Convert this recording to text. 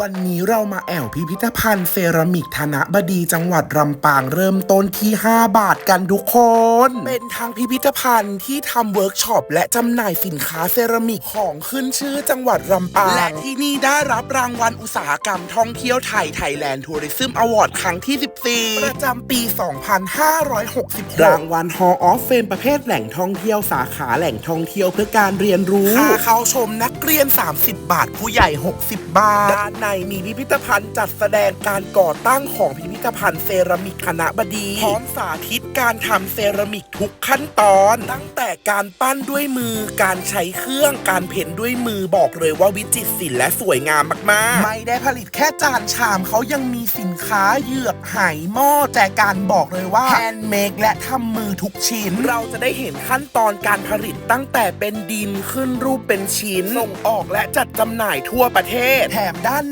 วันนี้เรามาแอวพิพิธภัณฑ์เซรามิกธนบดีจังหวัดลำปางเริ่มต้นที่ 5 บาทกันทุกคน เป็นทางพิพิธภัณฑ์ที่ทำเวิร์กช็อปและจำหน่ายสินค้าเซรามิกของขึ้นชื่อจังหวัดลำปาง และที่นี่ได้รับรางวัลอุตสาหกรรมท่องเที่ยวไทยไทยแลนด์ทัวริซึมอวอร์ดครั้งที่ 14 ประจำปี 2566 รางวัล Hall of Fame ประเภทแหล่งท่องเที่ยวสาขาแหล่งท่องเที่ยวเพื่อการเรียนรู้ค่าเข้าชมนักเรียน 30 บาทผู้ใหญ่ 60 บาทด้านในมีพิพิธภัณฑ์จัดแสดงการก่อตั้งของพิพิธภัณฑ์เซรามิกคณะบดีพร้อมสาธิตการทำเซรามิกทุกขั้นตอน ตั้งแต่การปั้นด้วยมือ การใช้เครื่อง การเพ้นด้วยมือบอกเลยว่าวิจิตรศิลป์และสวยงามมาก ๆ ไม่ได้ผลิตแค่จานชามเขายังมีสินค้าเหยือกไหหม้อแต่การบอกเลยว่าแฮนด์เมดและทำมือทุกชิ้น เราจะได้เห็นขั้นตอนการผลิตตั้งแต่เป็นดินขึ้นรูปเป็นชิ้นส่งออกและจัดจำหน่ายทั่วประเทศแถมด้าน